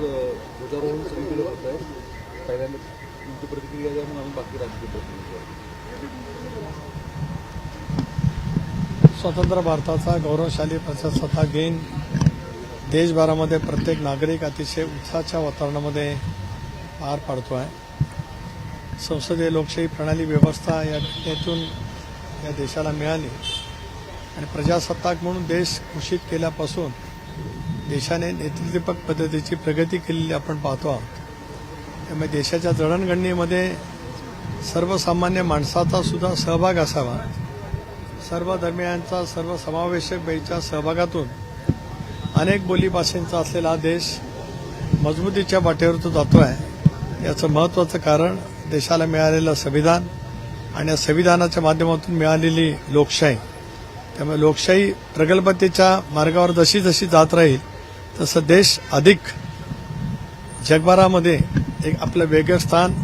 अ, ध्वजारोहण सगळीकडे होत आहे पहिल्यांदा तुमची प्रतिक्रिया द्या म्हणून आम्ही बाकी राजकीय प्रतिनिधी स्वतंत्र भारताचा गौरवशाली प्रजासत्ताक दिन देशभरामध्ये प्रत्येक नागरिक अतिशय उत्साहाच्या वातावरणामध्ये पार पाडतो आहे संसदीय लोकशाही प्रणाली व्यवस्था या घटनेतून या देशाला मिळाली. आणि प्रजासत्ताक म्हणून देश घोषित केल्यापासून देशाने नेतृत्वपक पद्धतीची प्रगती केलेली आपण पाहतो आहोत. त्यामुळे देशाच्या जडणघडणीमध्ये सर्वसामान्य माणसाचा सुद्धा सहभाग असावा. सर्व दरम्यानचा सर्व समावेशक बैच्या सहभागातून अनेक बोलीभाषेंचा असलेला हा देश मजबूतीच्या वाटेवर तो जातो आहे याचं महत्त्वाचं कारण देशाला मिळालेलं संविधान आणि या संविधानाच्या माध्यमातून मिळालेली लोकशाही. त्यामुळे लोकशाही प्रगल्भतेच्या मार्गावर जशी जशी जात राहील तसं देश अधिक जगभरामध्ये एक आपलं वेगळं स्थान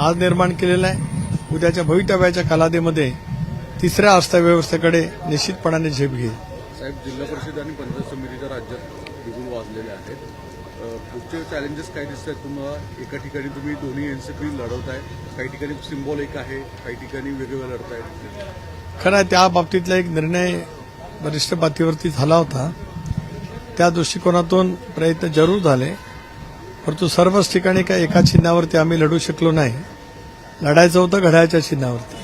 आज निर्माण केलेलं आहे. उद्याच्या भवितव्याच्या कालावधीमध्ये तिसऱ्या अर्थव्यवस्थेकडे निश्चितपणाने झेप घेईल. साहेब जिल्हा परिषद आणि पंचायत समितीच्या राज्यात बिगुल वाजलेले आहेत. पुढचे चॅलेंजेस काय दिसत आहेत तुम्हाला? एका ठिकाणी तुम्ही दोन्ही एनसीपी लढवताय काही ठिकाणी सिम्बॉल एक आहे काही ठिकाणी वेगवेगळं लढताय. खरं त्या बाबतीतला एक निर्णय वरिष्ठ पातळीवरती झाला होता. त्या दृष्टिकोनातून प्रयत्न जरूर झाले. परंतु सर्वच ठिकाणी काय एका चिन्हावरती आम्ही लढू शकलो नाही. लढायचं होतं घड्याळच्या चिन्हावरती.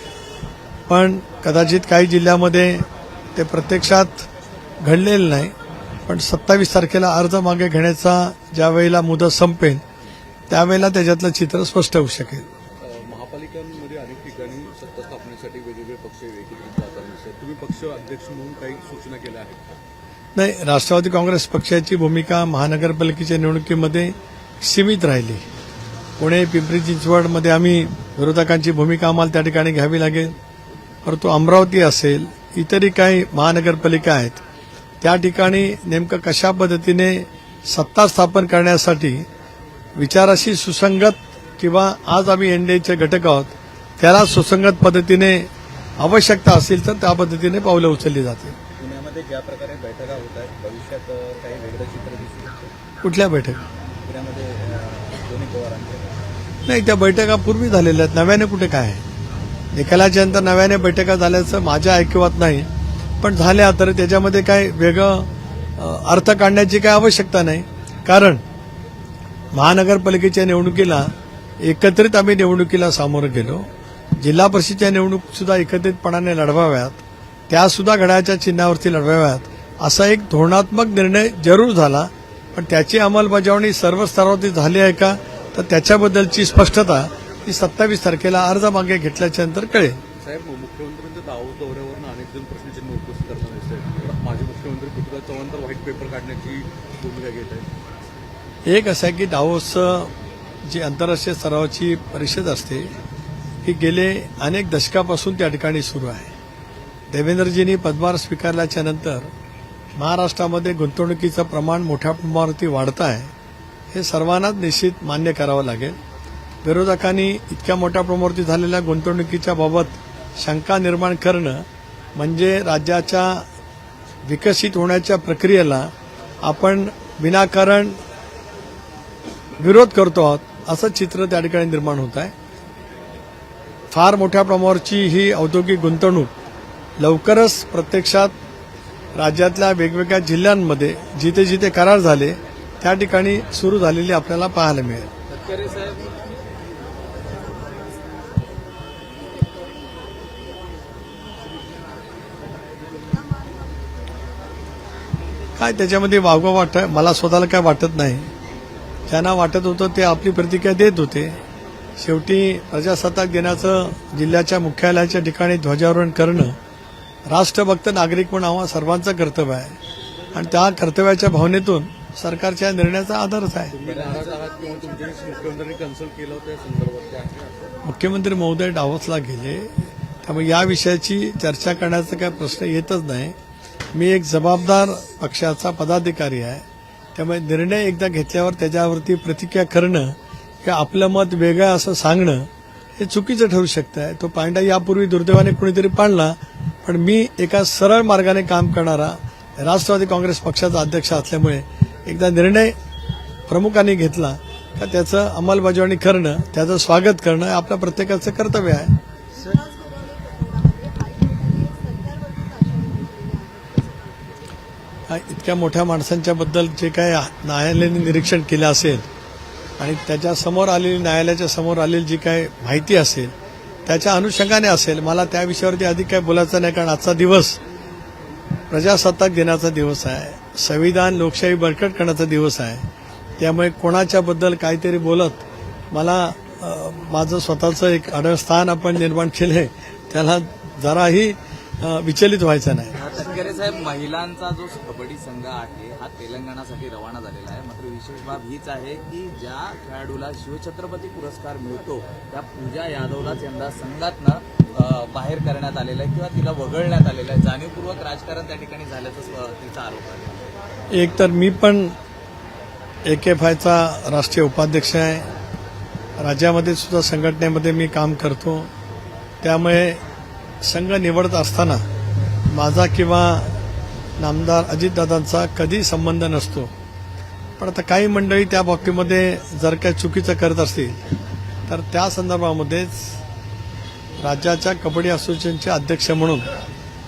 पण कदाचित काही जिल्ह्यामध्ये ते प्रत्यक्षात घडलेलं नाही. पण सत्तावीस तारखेला अर्ज मागे घेण्याचा ज्या वेळेला मुदत संपेल त्यावेळेला त्याच्यातलं चित्र स्पष्ट होऊ शकेल. महापालिकांमध्ये अनेक ठिकाणी सत्ता स्थापनेसाठी वेगवेगळे पक्ष एकत्रित तुम्ही पक्ष अध्यक्ष म्हणून काही सूचना केल्या आहेत नाही राष्ट्रवादी काँग्रेस पक्षाची भूमिका महानगरपालिकेच्या निवडणुकीमध्ये सीमित राहिली. पुणे पिंपरी चिंचवडमध्ये आम्ही विरोधकांची भूमिका आम्हाला त्या ठिकाणी घ्यावी लागेल. परंतु अमरावती असेल इतरही काही महानगरपालिका आहेत त्या ठिकाणी नेमकं कशा पद्धतीने सत्ता स्थापन करण्यासाठी विचाराशी सुसंगत किंवा आज आम्ही एनडीएचे घटक आहोत त्याला सुसंगत पद्धतीने आवश्यकता असेल तर त्या पद्धतीने पावलं उचलली जातील. पुण्यामध्ये ज्या प्रकारे बैठका होत आहेत भविष्यात काही वेगळं चित्र दिसू कुठल्या बैठका? पुण्यामध्ये दोन्ही पवारांचे. नाही त्या बैठका पूर्वी झालेल्या आहेत. नव्याने कुठे काय आहे? निकालाच्या नंतर नव्याने बैठका झाल्याचं माझ्या ऐकिवात नाही. पण झाल्या तर त्याच्यामध्ये काय वेगळं अर्थ काढण्याची काय आवश्यकता नाही. कारण महानगरपालिकेच्या निवडणुकीला एकत्रित आम्ही निवडणुकीला सामोरं गेलो. जिल्हा परिषदेच्या निवडणूक सुद्धा एकत्रितपणाने लढवाव्यात. त्या सुद्धा घड्याच्या चिन्हावरती लढवाव्यात. असा एक धोरणात्मक निर्णय जरूर झाला पण त्याची अंमलबजावणी सर्व स्तरावरती झाली आहे का? तर त्याच्याबद्दलची स्पष्टता ही सत्तावीस तारखेला अर्ज मागे घेतल्याच्या नंतर कळेल. साहेब मुख्यमंत्र्यांच्या दावोस दौऱ्यावरून अनेक जण प्रश्नचिन्ह उपस्थित करताना माजी मुख्यमंत्री पृथ्वीराज चव्हाण तर व्हाईट पेपर काढण्याची भूमिका घेत आहेत. एक असं आहे की डावोस जी आंतरराष्ट्रीय स्तरावरची परिषद असते ही गेले अनेक दशकापासून त्या ठिकाणी सुरू आहे. देवेंद्रजींनी पदभार स्वीकारल्याच्या नंतर महाराष्ट्रामध्ये गुंतवणुकीचं प्रमाण मोठ्या प्रमाणावरती वाढतं आहे हे सर्वांनाच निश्चित मान्य करावं लागेल. विरोधकांनी इतक्या मोठ्या प्रमाणावरती झालेल्या गुंतवणुकीच्या बाबत शंका निर्माण करणं म्हणजे राज्याच्या विकसित होण्याच्या प्रक्रियेला आपण विनाकारण विरोध करतो आहोत असं चित्र त्या ठिकाणी निर्माण होत आहे. फार मोठ्या प्रमाणावरची ही औद्योगिक गुंतवणूक लवकरच प्रत्यक्षात राज्यातल्या वेगवेगळ्या जिल्ह्यांमध्ये जिथे जिथे करार झाले त्या ठिकाणी सुरू झालेली आपल्याला पाहायला मिळेल. काय त्याच्यामध्ये वावगं वाटत मला स्वतःला काय वाटत नाही. ज्यांना वाटत होतं ते आपली प्रतिक्रिया देत होते. शेवटी प्रजासत्ताक दिनाचं जिल्ह्याच्या मुख्यालयाच्या ठिकाणी ध्वजारोहण करणं राष्ट्रभक्त नागरिक म्हणून आम्हा सर्वांचं कर्तव्य आहे. आणि त्या कर्तव्याच्या भावनेतून सरकारच्या निर्णयाचा आदरच आहे. मुख्यमंत्री महोदय डावसला गेले. त्यामुळे या विषयाची चर्चा करण्याचा काय प्रश्न येतच नाही. मी एक जबाबदार पक्षाचा पदाधिकारी आहे. त्यामुळे निर्णय एकदा घेतल्यावर त्याच्यावरती प्रतिक्रिया करणं किंवा आपलं मत वेगळं असं सांगणं हे चुकीचं ठरू शकतं आहे तो पांडा यापूर्वी दुर्दैवाने कुणीतरी पाडला पण मी एका सरळ मार्गाने काम करणारा राष्ट्रवादी काँग्रेस पक्षाचा अध्यक्ष असल्यामुळे एकदा निर्णय प्रमुखांनी घेतला का त्याचं अंमलबजावणी करणं त्याचं स्वागत करणं हे आपल्या प्रत्येकाचं कर्तव्य आहे. इतक्या मोठ्या माणसांच्या बद्दल जे काय न्यायालयाने निरीक्षण केलं असेल आणि त्याच्यासमोर आलेली न्यायालयाच्या समोर आलेली जी काय माहिती असेल त्याच्या अनुषंगाने असेल. मला त्या विषयावरती अधिक काही बोलायचं नाही कारण आजचा दिवस प्रजासत्ताक दिनाचा दिवस आहे. संविधान लोकशाही बळकट करण्याचा दिवस आहे. त्यामुळे कोणाच्याबद्दल काहीतरी बोलत मला माझं स्वतःचं एक आढळ स्थान आपण निर्माण केलं आहे त्याला जराही विचलित व्हायचं नाही. तटकरे साहेब महिलांचा जो कबड्डी संघ आहे हा तेलंगणासाठी रवाना झालेला आहे. मात्र विशेष बाब हीच आहे की ज्या खेळाडूला शिवछत्रपती पुरस्कार मिळतो त्या पूजा यादवलाच यंदा संघातनं बाहेर करण्यात आलेलं आहे किंवा तिला वगळण्यात आलेलं आहे. जाणीवपूर्वक राजकारण त्या ठिकाणी झाल्याचं तिचा आरोप आहे. एक तर मी पण एफ आयचा राष्ट्रीय उपाध्यक्ष आहे. राज्यामध्ये सुद्धा संघटनेमध्ये मी काम करतो. त्यामुळे संघ निवडत असताना माझा किंवा नामदार अजितदादांचा कधी संबंध नसतो. पण आता काही मंडळी त्या बाबतीमध्ये जर काय चुकीचं करत असतील तर त्या संदर्भामध्येच राज्याच्या कबड्डी असोसिएशनचे अध्यक्ष म्हणून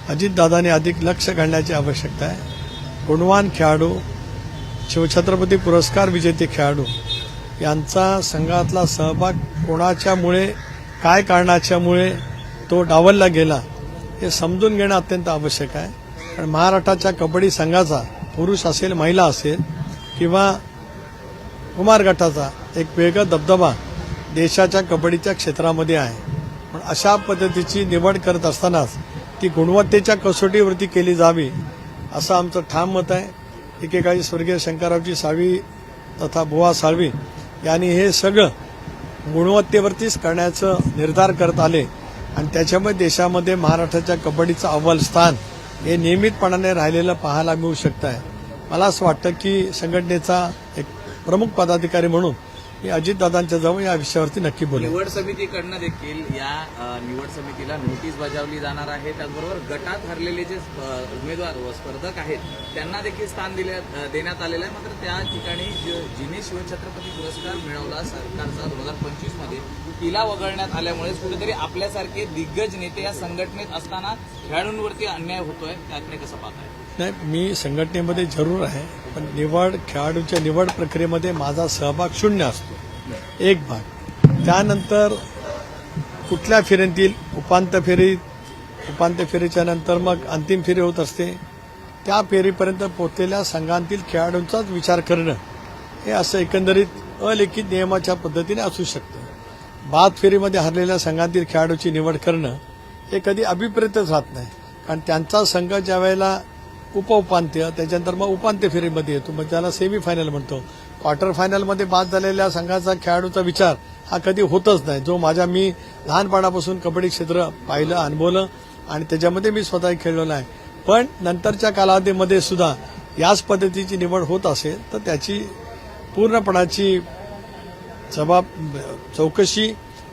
अजितदादांनी अधिक लक्ष घालण्याची आवश्यकता आहे. गुणवान खेळाडू शिवछत्रपती पुरस्कार विजेते खेळाडू यांचा संघातला सहभाग कोणाच्यामुळे काय कारणाच्यामुळे तो डावलला गेला हे समजून घेणं अत्यंत आवश्यक आहे. कारण महाराष्ट्राच्या कबड्डी संघाचा पुरुष असेल महिला असेल किंवा कुमार गटाचा एक वेगळा दबदबा देशाच्या कबड्डीच्या क्षेत्रामध्ये आहे. पण अशा पद्धतीची निवड करत असतानाच ती गुणवत्तेच्या कसोटीवरती केली जावी असं आमचं ठाम मत आहे. एकेकाळी स्वर्गीय शंकररावजी साळवी तथा बुवा साळवी यांनी हे सगळं गुणवत्तेवरतीच करण्याचं निर्धार करत आले. आणि त्याच्यामुळे देशामध्ये महाराष्ट्राच्या कबड्डीचं अव्वल स्थान हे नियमितपणाने राहिलेलं पाहायला मिळू शकतं आहे मला असं वाटतं की संघटनेचा एक प्रमुख पदाधिकारी म्हणून मी अजितदादांच्या जवळ या विषयावरती नक्की बोलेन. निवड समितीकडनं देखील या अ, निवड समितीला नोटीस बजावली जाणार आहे. त्याचबरोबर गटात हरलेले जे अ, उमेदवार व स्पर्धक आहेत त्यांना देखील स्थान दिले अ, देण्यात आलेलं आहे. मात्र त्या ठिकाणी जे- जिने शिवछत्रपती पुरस्कार मिळवला सरकारचा दोन हजार पंचवीसमध्ये तिला वगळण्यात आल्यामुळेच कुठेतरी आपल्यासारखे दिग्गज नेते या संघटनेत असताना खेळाडूंवरती अन्याय होतोय. त्याकडे कसं पाहताय? नाही मी संघटनेमध्ये जरूर आहे पण निवड खेळाडूंच्या निवड प्रक्रियेमध्ये माझा सहभाग शून्य असतो. एक भाग. त्यानंतर कुठल्या फेरीतील उपांत्य फेरीत उपांत्य फेरीच्या नंतर मग अंतिम फेरी होत असते त्या फेरीपर्यंत पोहोचलेल्या संघांतील खेळाडूंचाच विचार करणं हे असं एकंदरीत अलिखित नियमाच्या पद्धतीने असू शकतं. बाद फेरीमध्ये हरलेल्या संघांतील खेळाडूची निवड करणं हे कधी अभिप्रेतच राहत नाही. कारण त्यांचा संघ ज्या वेळेला उपउपांत्य त्याच्यानंतर मग उपांत्य फेरीमध्ये येतो. मग त्याला सेमीफायनल म्हणतो. क्वार्टर फायनलमध्ये बाद झालेल्या संघाचा खेळाडूचा विचार हा कधी होतच नाही. जो माझ्या मी लहानपणापासून कबड्डी क्षेत्र पाहिलं अनुभवलं आणि त्याच्यामध्ये मी स्वतः खेळलो आहे पण नंतरच्या कालावधीमध्ये सुद्धा याच पद्धतीची निवड होत असेल तर त्याची पूर्णपणाची जबाब चौकशी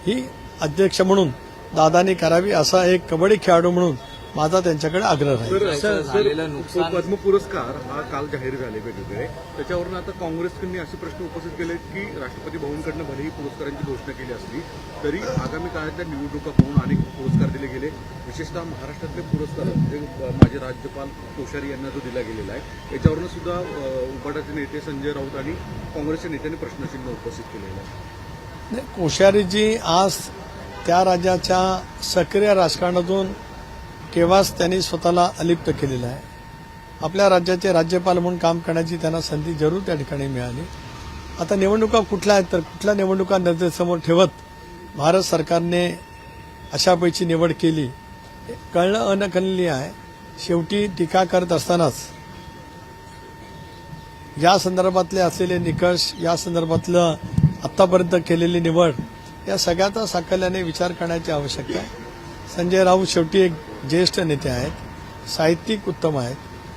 ही अध्यक्ष म्हणून दादानी करावी असा एक कबड्डी खेळाडू म्हणून माझा त्यांच्याकडे आग्रह राहील. पद्म पुरस्कार हा काल जाहीर झाले वेगवेगळे. त्याच्यावरून आता काँग्रेसकडनी असे प्रश्न उपस्थित केले की राष्ट्रपती भवनकडनं भलेही पुरस्कारांची घोषणा केली असली तरी आगामी काळातल्या निवडणुका पाहून अनेक पुरस्कार दिले गेले. विशेषतः महाराष्ट्रातले पुरस्कार जे अ, माजी राज्यपाल कोश्यारी यांना जो दिला गेलेला आहे याच्यावरून सुद्धा उपाटाचे नेते संजय राऊत आणि काँग्रेसच्या नेत्यांनी प्रश्नचिन्ह उपस्थित केलेलं आहे. कोश्यारीजी आज त्या राज्याच्या सक्रिय राजकारणातून केव्हाच त्यांनी स्वतःला अलिप्त केलेलं आहे. आपल्या राज्याचे राज्यपाल म्हणून काम करण्याची त्यांना संधी जरूर त्या ठिकाणी मिळाली. आता निवडणुका कुठल्या आहेत तर कुठल्या निवडणुका नजरेसमोर ठेवत भारत सरकारने अशापैकी निवड केली कळणं अनकळली आहे. शेवटी टीका करत असतानाच या संदर्भातले असलेले निकष या संदर्भातलं आत्तापर्यंत केलेली निवड या सगळ्याचा साकल्याने विचार करण्याची आवश्यकता आहे. संजय राऊत शेवटी एक ज्येष्ठ नेते आहेत साहित्यिक उत्तम आहेत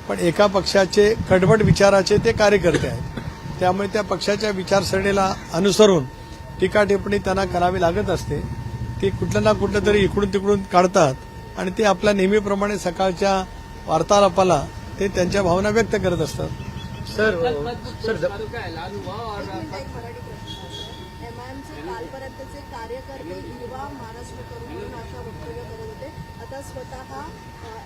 पण एका पक्षाचे कडवट विचाराचे ते कार्यकर्ते आहेत. त्यामुळे त्या पक्षाच्या विचारसरणीला अनुसरून टीका टिप्पणी त्यांना करावी लागत असते. ती कुठलं ना कुठलं तरी इकडून तिकडून काढतात आणि ते आपल्या नेहमीप्रमाणे सकाळच्या वार्तालापाला ते त्यांच्या भावना व्यक्त करत असतात. सर सर कार्यकर्ते हिरवा महाराष्ट्र करू म्हणून अशा वक्तव्य करत होते आता स्वतः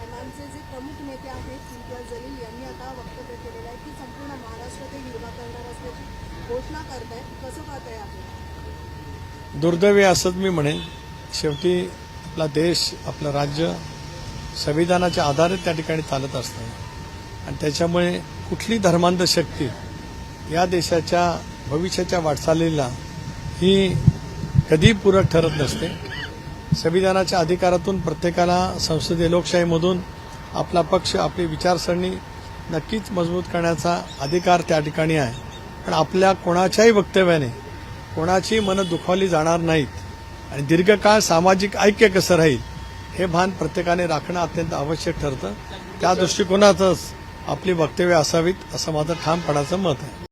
एमआयएमचे जे प्रमुख नेते आहेत इम्तियाज जलील यांनी आता वक्तव्य केलेलं आहे की संपूर्ण महाराष्ट्र ते हिरवा करणार असल्याची घोषणा करतायत. कसं पाहताय आपण? दुर्दैवी असंच मी म्हणेन शेवटी आपला देश आपलं राज्य संविधानाच्या आधारे त्या ठिकाणी चालत असतं. आणि त्याच्यामुळे कुठली धर्मांध शक्ती या देशाच्या भविष्याच्या वाटचालीला ही कधी पूरक ठरत नसते. संविधानाच्या अधिकारातून प्रत्येकाला संसदीय लोकशाहीमधून आपला पक्ष आपली विचारसरणी नक्कीच मजबूत करण्याचा अधिकार त्या ठिकाणी आहे. पण आपल्या कोणाच्याही वक्तव्याने कोणाची मनं दुखावली जाणार नाहीत आणि दीर्घकाळ सामाजिक ऐक्य कसं राहील हे भान प्रत्येकाने राखणं अत्यंत आवश्यक ठरतं. त्या दृष्टिकोनातच आपली वक्तव्य असावीत असं माझं ठामपणाचं मत आहे.